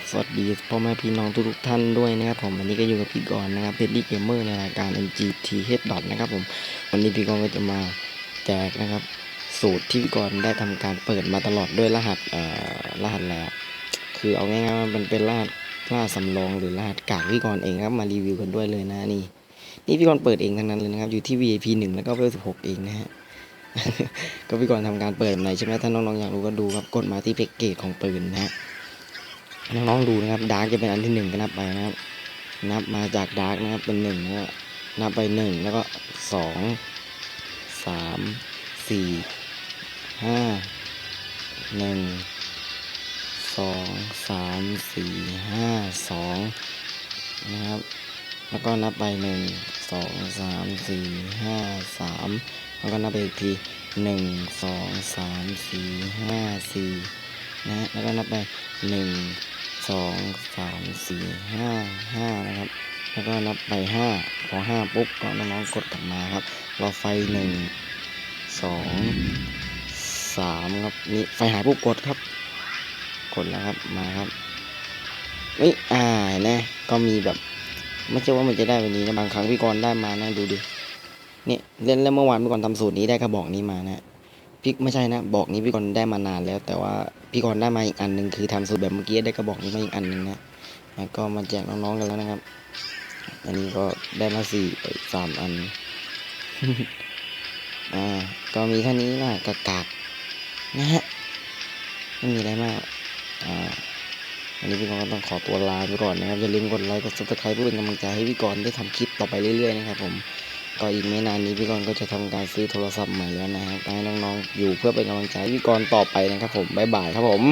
บสวัสดีพ่อแม่พี่น้องทุกท่านด้วยนะครับผมวันนี้ก็อยู่กับพี่กรณ์นะครับเพจดีเกมเมอร์ในรายการ NGT Head Dot นะครับผมวันนี้พี่กรณ์ก็จะมาแจกนะครับ สูตรที่พี่กรณ์ได้ทำการเปิดมาตลอดด้วยรหัสเอ่อรหัสแล้วคือเอาง่ายๆว่ามันเป็นรหัสรหัสสำรองหรือรหัสกากพี่กรณ์เองครับมารีวิวกันด้วยเลยนะนี่นี่พี่กรณ์เปิดเองทั้งนั้นเลยนะครับอยู่ที่ VIP 1แล้วก็เวล16 เองนะฮะก็พี่กรณ์ทำการเปิดแบบไหนใช่ไหมถ้าน้องๆอยากรู้ก็ดูครับกดมาที่แพ็กเกจของปืนนะฮะ น้องๆดูนะครับดาร์กจะเป็นอันที่หนึ่งก็นับไปนะครับ นับมาจากดาร์กนะครับเป็นหนึ่งแล้วก็นับไปหนึ่งแล้วก็สองสามสี่ห้าหนึ่งสองสามสี่ห้าสองนะครับ แล้วก็นับไปหนึ่งสองสามสี่ห้าสามแล้วก็นับไปอีกทีหนึ่งสองสามสี่ห้าสี่นะแล้วก็นับไปหนึ่ง สองสามสี่ห้าห้านะครับ แล้วก็นับไปห้าพอห้าปุ๊บก็น้องๆกดกลับมาครับ รอไฟหนึ่งสองสามครับนี่ไฟหายปุ๊บกดครับ กดแล้วครับมาครับนี่อ่าเห็นไหมก็มีแบบไม่ใช่ว่ามันจะได้วันนี้นะบางครั้งพี่กรได้มานะดูดิเนี่ยเล่นแล้วเมื่อวานพี่กรทำสูตรนี้ได้กระบอกนี้มานะ พี่ไม่ใช่นะบอกนี้พี่กรณ์ได้มานานแล้ว แต่ว่าพี่กรณ์ได้มาอีกอันหนึ่งคือทำสูตรแบบเมื่อกี้ได้กระบอกนี้มาอีกอันหนึ่งนะแล้วก็มาแจกน้องๆกันแล้วนะครับ อันนี้ก็ได้มาสี่สามอันอ่าก็มีเท่านี้นะกากากนะฮะไม่มีอะไรมากอ่าอันนี้พี่กรณ์ต้องขอตัวลาไปก่อนนะครับอย่าลืมกดไลค์กดซับสไครป์เพื่อเป็นกำลังใจให้พี่กรณ์ได้ทำคลิปต่อไปเรื่อยๆนะครับผม ก็อีกไม่นานนี้พี่กรณ์ก็จะทำการซื้อโทรศัพท์ใหม่แล้วนะครับให้น้องๆอยู่เพื่อเป็นกำลังใจพี่กรณ์ต่อไปนะครับผมบ๊ายบายครับผม